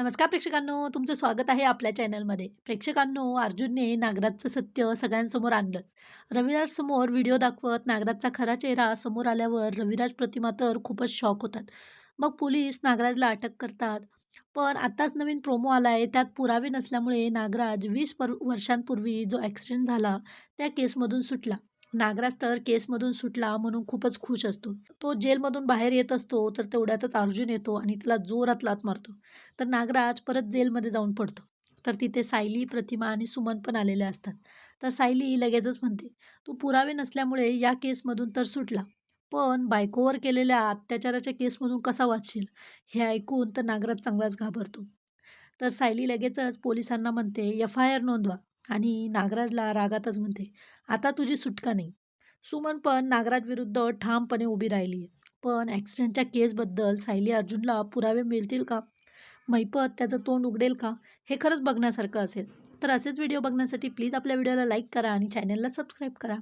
नमस्कार प्रेक्षकांनो तुमचं स्वागत आहे आपल्या चॅनलमध्ये. प्रेक्षकांनो अर्जुनने नागराजचं सत्य सगळ्यांसमोर आणलंच. रविराज समोर व्हिडिओ दाखवत नागराजचा खरा चेहरा समोर आल्यावर रविराज प्रतिमा तर खूपच शॉक होतात. मग पोलीस नागराजला अटक करतात. पण आत्ताच नवीन प्रोमो आला आहे त्यात पुरावे नसल्यामुळे नागराज वीस पर वर्षांपूर्वी जो ॲक्सिडेंट झाला त्या केसमधून सुटला. नागराज तर केसमधून सुटला म्हणून खूपच खुश असतो. तो जेलमधून बाहेर येत असतो तर तेवढ्यातच अर्जुन येतो आणि त्याला जोरात लात मारतो. तर नागराज परत जेलमध्ये जाऊन पडतो. तर तिथे सायली प्रतिमा आणि सुमन पण आलेले असतात. तर सायली लगेचच म्हणते तू पुरावे नसल्यामुळे या केसमधून तर सुटला. पण बायकोवर केलेल्या अत्याचाराच्या केसमधून कसा वाचशील? हे ऐकून तर नागराज चांगलाच घाबरतो. तर सायली लगेचच पोलिसांना म्हणते एफ आय आर नोंदवा. आणि नागराजला रागातच म्हणते आता तुझी सुटका नाही. सुमन पण नागराज विरुद्ध ठामपणे उभी राहिली. आहे पण ॲक्सिडेंटच्या केसबद्दल सायली अर्जुनला पुरावे मिळतील का? मैपत त्याचं तोंड उघडेल का? हे खरंच बघण्यासारखं असेल. तर असेच व्हिडिओ बघण्यासाठी प्लीज आपल्या व्हिडिओला लाईक करा आणि चॅनलला सबस्क्राईब करा.